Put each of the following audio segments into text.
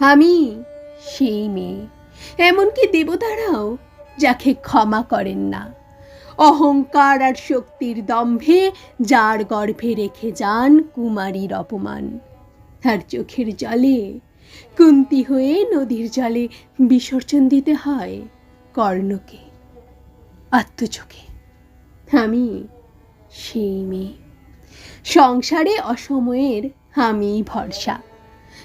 আমি সেই মেয়ে। এমনকি দেবতারাও যাকে ক্ষমা করেন না। অহংকার আর শক্তির দম্ভে যার গর্ভে রেখে যান কুমারীর অপমান। আর চোখের জলে কুন্তি হয়ে নদীর জলে বিসর্জন দিতে হয় কর্ণকে, আত্মচোখে। আমি সেই মেয়ে। সংসারে অসময়ের আমি ভরসা।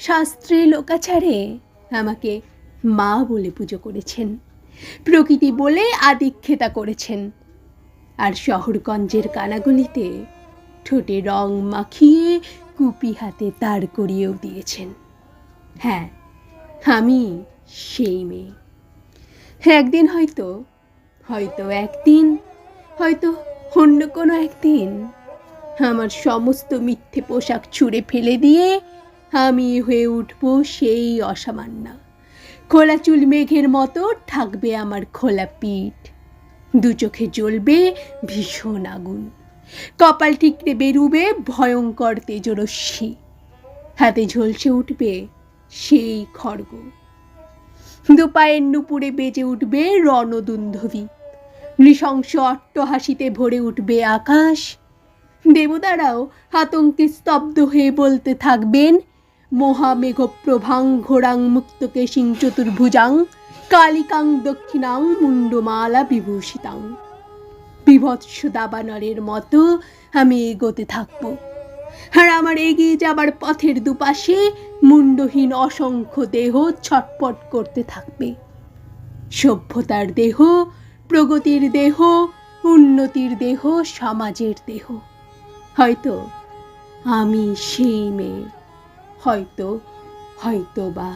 শাস্ত্রে লোকাচারে আমাকে মা বলে পুজো করেছেন, প্রকৃতি বলে আদিক্ষেতা করেছেন। আর শহরগঞ্জের কানাগলিতে ঠোঁটে রং মাখিয়ে কুপি হাতে তার করিয়েও দিয়েছেন। হ্যাঁ আমি সেই মেয়ে। একদিন হয়তো হয়তো একদিন, হয়তো অন্য কোনো একদিন আমার সমস্ত মিথ্যে পোশাক ছুঁড়ে ফেলে দিয়ে আমি হয়ে উঠব সেই অসামান্য খোলা চুল মেঘের মতো থাকবে আমার খোলা পিঠ। দু চোখে জ্বলবে ভীষণ আগুন। কপাল ঠিকরে বেরুবে ভয়ঙ্কর তেজরশ্মি। হাতে ঝলসে উঠবে সেই খড়গ। দুপায়ের নুপুরে বেজে উঠবে রণদুন্ধবী। নৃশংস অট্টহাসিতে ভরে উঠবে আকাশ। দেবতারাও আতঙ্কে স্তব্ধ হয়ে বলতে থাকবেন মহামেঘপ্রভাং ঘোরাং মুক্তকেশিং চতুর্ভুজাং কালিকাং দক্ষিণাং মুন্ডমালা বিভূষিতাং। বিভৎস দাবানলের মতো আমি এগোতে থাকব। আর আমার এগিয়ে যাবার পথের দুপাশে মুন্ডহীন অসংখ্য দেহ ছটপট করতে থাকবে। সভ্যতার দেহ, প্রগতির দেহ, উন্নতির দেহ, সমাজের দেহ। হয়তো আমি সেই মেয়ে। হয়তো হয়তো বা